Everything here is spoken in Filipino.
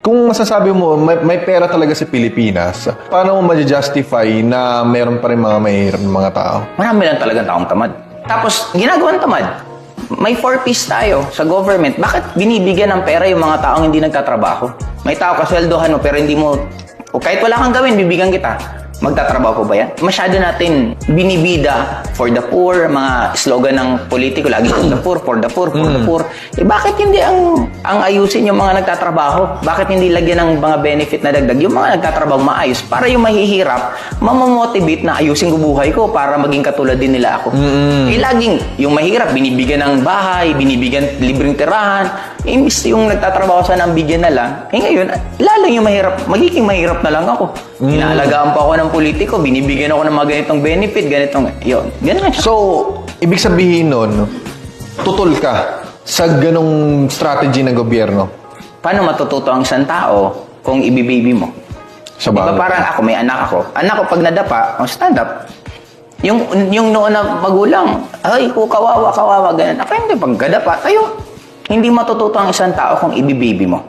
Kung masasabi mo, may, may pera talaga sa Pilipinas, paano mo ma-justify na meron pa rin mga mahirap na mga tao? Marami lang talagang taong tamad. Tapos, ginagawan tamad. May four-piece tayo sa government. Bakit binibigyan ng pera yung mga taong hindi nagtatrabaho? May tao kasweldohan mo pero hindi mo... O kahit wala kang gawin, bibigyan kita. Magtatrabaho po ba yan? Masyado natin binibida for the poor, mga slogan ng politiko, lagi for the poor, for the poor, for the poor. Eh bakit hindi ang ang ayusin yung mga nagtatrabaho? Bakit hindi lagyan ng mga benefit na dagdag yung mga nagtatrabaho maayos para yung mahihirap, mamamotivate na ayusin ko buhay ko para maging katulad din nila ako. Eh laging yung mahirap binibigyan ng bahay, binibigyan libreng tirahan, imbis yung nagtatrabaho sa nang bigyan na lang. Eh ngayon, lalo yung mahirap, magiging mahirap na lang ako. Inaalagaan pa ako ng politiko, binibigyan ako ng mga ganitong benefit, ganitong, yun. Ganun siya. So, ibig sabihin nun, tutol ka sa ganong strategy ng gobyerno. Paano matututo ang isang tao kung ibibaby mo? Sa bagay. parang ako, may anak ako. Anak ko pag nadapa, ang stand up. Yung, yung noon na magulang, ay, ko kawawa, kawawa, ganun. Ako hindi, pag nadapa, tayo. Hindi matututo ang isang tao kung ibibaby mo.